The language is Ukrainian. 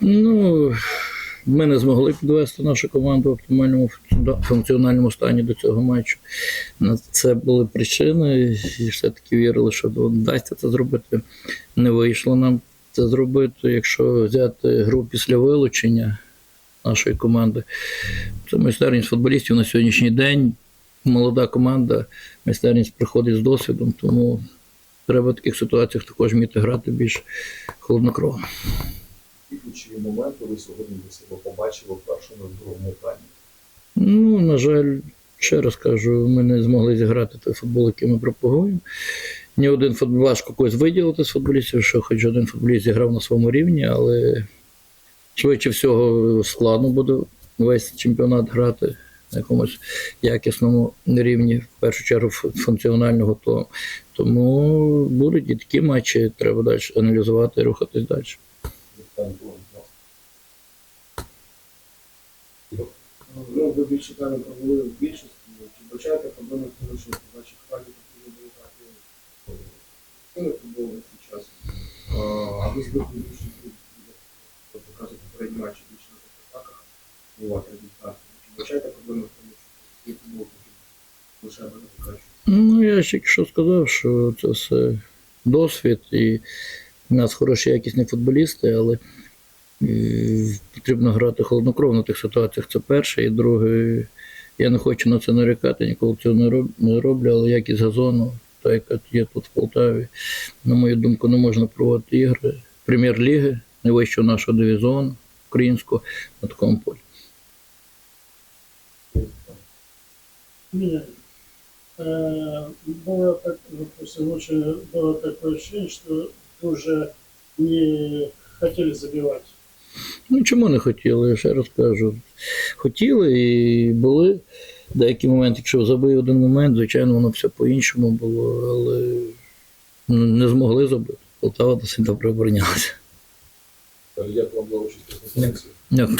Ну, ми не змогли підвести нашу команду в оптимальному функціональному стані до цього матчу. Це були причини, і все-таки вірили, що вдасться це зробити. Не вийшло нам це зробити. Якщо взяти гру після вилучення нашої команди, це майстерність футболістів на сьогоднішній день. Молода команда, майстерність приходить з досвідом, тому треба в таких ситуаціях також вміти грати більш холоднокровно. І ключові моменти ви сьогодні для себе побачили в першому і другому таймі. Ну, на жаль, ще раз кажу, ми не змогли зіграти той футбол, який ми пропагуємо. Ні один футбол важко когось виділити з футболістів, що хоч один футболіст зіграв на своєму рівні, але швидше всього складно буде весь чемпіонат грати на якомусь якісному рівні, в першу чергу фу- функціонального. То, тому будуть і такі матчі, треба далі аналізувати і рухатись далі. Ну, ви більше теми провели в більшості. Чи бачаєте проблеми в тому, що в вашій команді потрібно було грати сильно футбол на час? А, ви звикли більше, як показує попередні матчі, більше на атаках бувати результати. Чи бачаєте проблеми в тому, що футбол потрібно лише аби не? Ну, я ж тільки що сказав, що це все досвід, і в нас хороші якісні футболісти, але е, потрібно грати холоднокровно в тих ситуаціях. Це перше. І друге, я не хочу на це нарікати, ніколи цього не роб- не роблю, але якість газону, та яка є тут в Полтаві, на мою думку, не можна проводити ігри прем'єр-ліги, найвищого нашого дивізіону українського на такому полі. Меня. Э, Было так, ну, после ночи было такое ощущение, что уже не хотели забивать. Ну, чому не хотіли, я ще раз кажу. Хотіли і були деякі моменти, якщо забив один момент, звичайно, воно все по-іншому було, але ну, не змогли забити. Полтава досить добре оборонялася. Як вам за участь у конференції? Дякую.